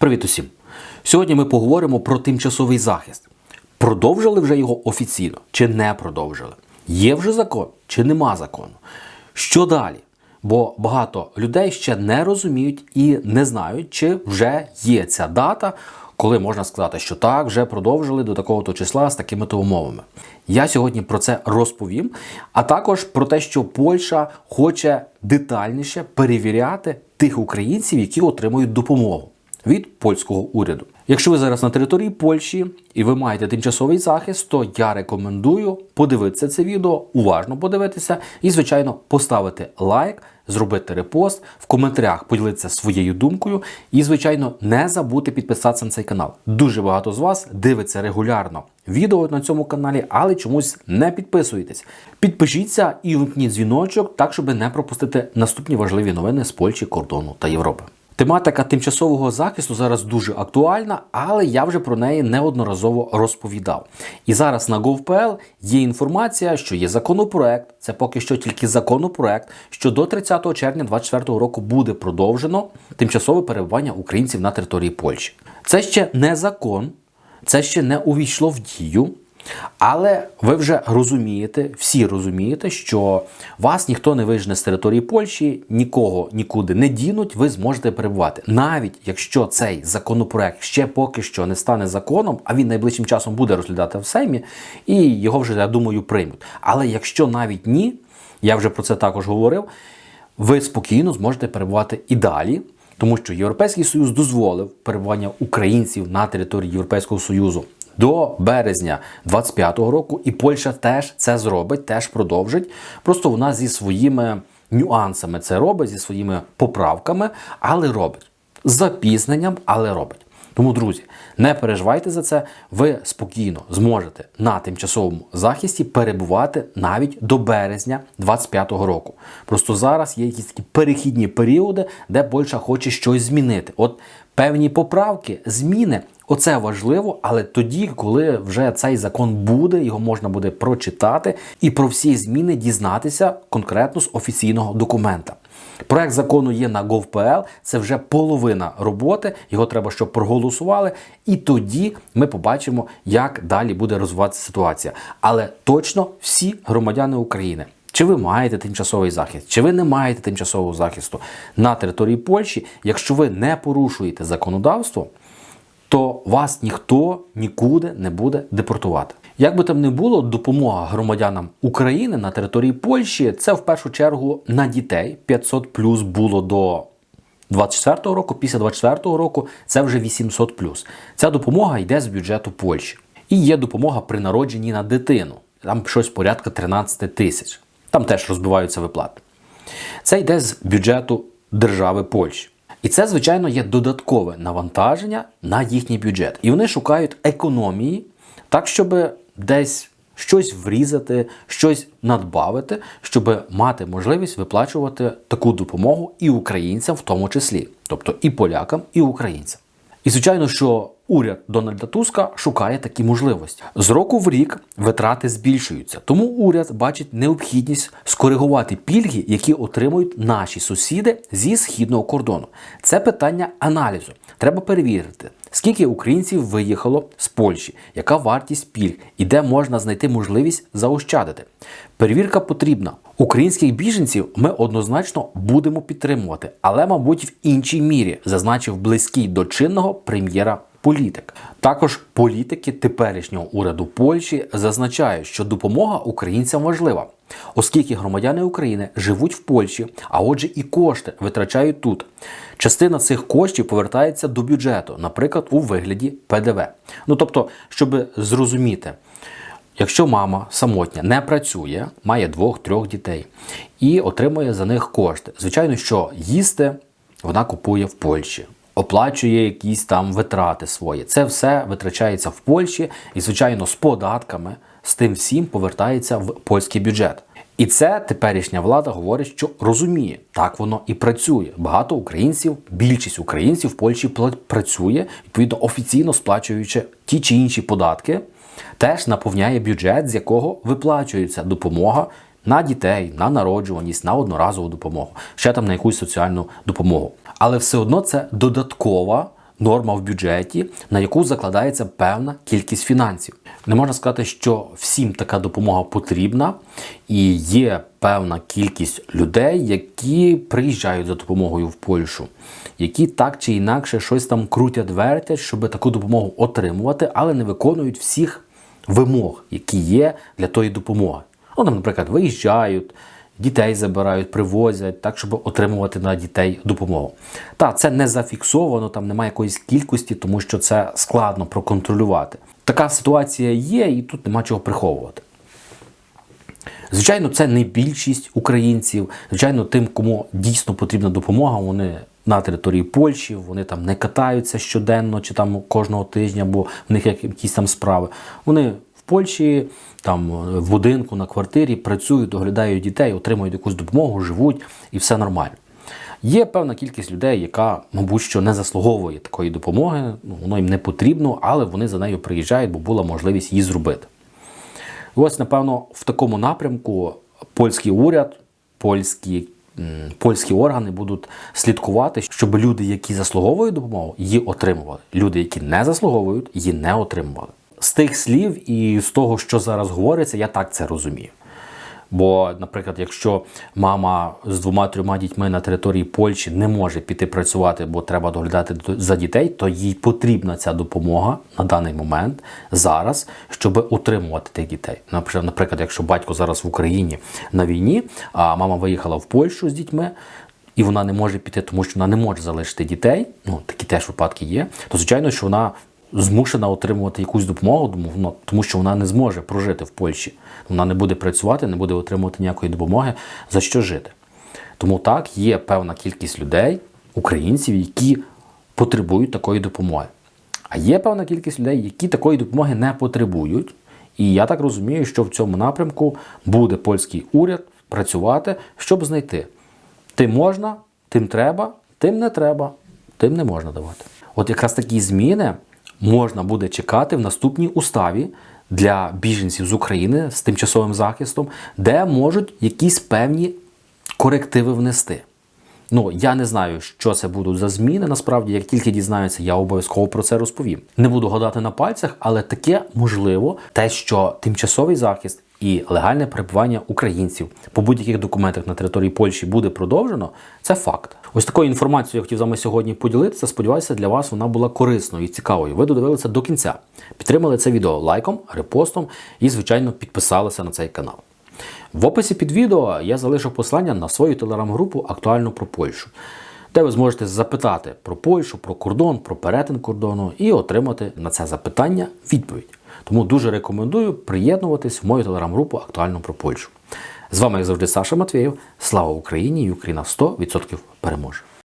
Привіт усім! Сьогодні ми поговоримо про тимчасовий захист. Продовжили вже його офіційно чи не продовжили? Є вже закон чи нема закону? Що далі? Бо багато людей ще не розуміють і не знають, чи вже є ця дата, коли можна сказати, що так, вже продовжили до такого то числа з такими то умовами. Я сьогодні про це розповім, а також про те, що Польща хоче детальніше перевіряти тих українців, які отримують допомогу від польського уряду. Якщо ви зараз на території Польщі і ви маєте тимчасовий захист, то я рекомендую подивитися це відео, уважно подивитися і, звичайно, поставити лайк, зробити репост, в коментарях поділитися своєю думкою і, звичайно, не забути підписатися на цей канал. Дуже багато з вас дивиться регулярно відео на цьому каналі, але чомусь не підписуєтесь. Підпишіться і вимкніть дзвіночок, так щоб не пропустити наступні важливі новини з Польщі, кордону та Європи. Тематика тимчасового захисту зараз дуже актуальна, але я вже про неї неодноразово розповідав. І зараз на gov.pl є інформація, що є законопроект, це поки що тільки законопроект, що до 30 червня 2024 року буде продовжено тимчасове перебування українців на території Польщі. Це ще не закон, це ще не увійшло в дію. Але ви вже розумієте, всі розумієте, що вас ніхто не вижне з території Польщі, нікого нікуди не дінуть, ви зможете перебувати. Навіть якщо цей законопроект ще поки що не стане законом, а він найближчим часом буде розглядати в Сеймі, і його вже, я думаю, приймуть. Але якщо навіть ні, я вже про це також говорив, ви спокійно зможете перебувати і далі. Тому що Європейський Союз дозволив перебування українців на території Європейського Союзу до березня 25-го року, і Польща теж це зробить, теж продовжить. Просто вона зі своїми нюансами це робить, зі своїми поправками, але робить. З запізненням, але робить. Тому, друзі, не переживайте за це, ви спокійно зможете на тимчасовому захисті перебувати навіть до березня 25-го року. Просто зараз є якісь такі перехідні періоди, де Польща хоче щось змінити. От певні поправки, зміни. Оце важливо, але тоді, коли вже цей закон буде, його можна буде прочитати і про всі зміни дізнатися конкретно з офіційного документа. Проект закону є на gov.pl, це вже половина роботи. Його треба, щоб проголосували, і тоді ми побачимо, як далі буде розвиватися ситуація. Але точно всі громадяни України. Чи ви маєте тимчасовий захист, чи ви не маєте тимчасового захисту на території Польщі, якщо ви не порушуєте законодавство, то вас ніхто нікуди не буде депортувати. Як би там не було, допомога громадянам України на території Польщі це в першу чергу на дітей 500 плюс було до 24-го року, після 24-го року це вже 800 плюс. Ця допомога йде з бюджету Польщі. І є допомога при народженні на дитину. Там щось порядка 13 тисяч. Там теж розбиваються виплати. Це йде з бюджету держави Польщі. І це, звичайно, є додаткове навантаження на їхній бюджет. І вони шукають економії, так, щоб десь щось врізати, щось надбавити, щоб мати можливість виплачувати таку допомогу і українцям, в тому числі, тобто і полякам, і українцям. І звичайно, що уряд Дональда Туска шукає такі можливості. З року в рік витрати збільшуються, тому уряд бачить необхідність скоригувати пільги, які отримують наші сусіди зі східного кордону. Це питання аналізу. Треба перевірити, скільки українців виїхало з Польщі, яка вартість пільг і де можна знайти можливість заощадити. Перевірка потрібна. Українських біженців ми однозначно будемо підтримувати, але, мабуть, в іншій мірі, зазначив близький до чинного прем'єра політик. Також політики теперішнього уряду Польщі зазначають, що допомога українцям важлива, оскільки громадяни України живуть в Польщі, а отже, і кошти витрачають тут. Частина цих коштів повертається до бюджету, наприклад, у вигляді ПДВ. Ну тобто, щоб зрозуміти. Якщо мама самотня не працює, має двох-трьох дітей і отримує за них кошти. Звичайно, що їсти вона купує в Польщі, оплачує якісь там витрати свої. Це все витрачається в Польщі і, звичайно, з податками з тим всім повертається в польський бюджет. І це теперішня влада говорить, що розуміє, так воно і працює. Багато українців, більшість українців в Польщі працює, відповідно офіційно сплачуючи ті чи інші податки теж наповняє бюджет, з якого виплачується допомога на дітей, на народжуваність, на одноразову допомогу, ще там на якусь соціальну допомогу. Але все одно це додаткова норма в бюджеті, на яку закладається певна кількість фінансів. Не можна сказати, що всім така допомога потрібна, і є певна кількість людей, які приїжджають за допомогою в Польщу, які так чи інакше щось там крутять, вертять, щоб таку допомогу отримувати, але не виконують всіх вимог, які є для тої допомоги. Ну, там, наприклад, виїжджають, дітей забирають, привозять, так, щоб отримувати на дітей допомогу. Так, це не зафіксовано, там немає якоїсь кількості, тому що це складно проконтролювати. Така ситуація є, і тут нема чого приховувати. Звичайно, це не більшість українців. Звичайно, тим, кому дійсно потрібна допомога, вони на території Польщі, вони там не катаються щоденно чи там кожного тижня, бо в них якісь там справи. Вони Польщі, там в будинку, на квартирі працюють, доглядають дітей, отримують якусь допомогу, живуть і все нормально. Є певна кількість людей, яка, мабуть, що не заслуговує такої допомоги, ну, воно їм не потрібно, але вони за нею приїжджають, бо була можливість її зробити. І ось, напевно, в такому напрямку польський уряд, польські, польські органи будуть слідкувати, щоб люди, які заслуговують допомогу, її отримували. Люди, які не заслуговують, її не отримували. З тих слів і з того, що зараз говориться, я так це розумію. Бо, наприклад, якщо мама з двома-трьома дітьми на території Польщі не може піти працювати, бо треба доглядати за дітей, то їй потрібна ця допомога на даний момент зараз, щоб утримувати тих дітей. Наприклад, якщо батько зараз в Україні на війні, а мама виїхала в Польщу з дітьми. І вона не може піти, тому що вона не може залишити дітей. Ну такі теж випадки є. То звичайно, що вона змушена отримувати якусь допомогу, тому, що вона не зможе прожити в Польщі. Вона не буде працювати, не буде отримувати ніякої допомоги, за що жити. Тому так, є певна кількість людей, українців, які потребують такої допомоги. А є певна кількість людей, які такої допомоги не потребують. І я так розумію, що в цьому напрямку буде польський уряд працювати, щоб знайти. Тим можна, тим треба, тим не треба, тим не можна давати. От якраз такі зміни можна буде чекати в наступній уставі для біженців з України з тимчасовим захистом, де можуть якісь певні корективи внести. Ну, я не знаю, що це будуть за зміни. Насправді, як тільки дізнаюся, я обов'язково про це розповім. Не буду гадати на пальцях, але таке можливо, те, що тимчасовий захист і легальне перебування українців по будь-яких документах на території Польщі буде продовжено, це факт. Ось такою інформацією я хотів з вами сьогодні поділитися. Сподіваюся, для вас вона була корисною і цікавою. Ви додивилися до кінця. Підтримали це відео лайком, репостом і, звичайно, підписалися на цей канал. В описі під відео я залишу посилання на свою телеграм-групу актуально про Польщу, де ви зможете запитати про Польщу, про кордон, про перетин кордону і отримати на це запитання відповідь. Тому дуже рекомендую приєднуватись в мою телеграм-групу актуально про Польщу. З вами, як завжди, Саша Матвєєв. Слава Україні! І Україна 100% переможе!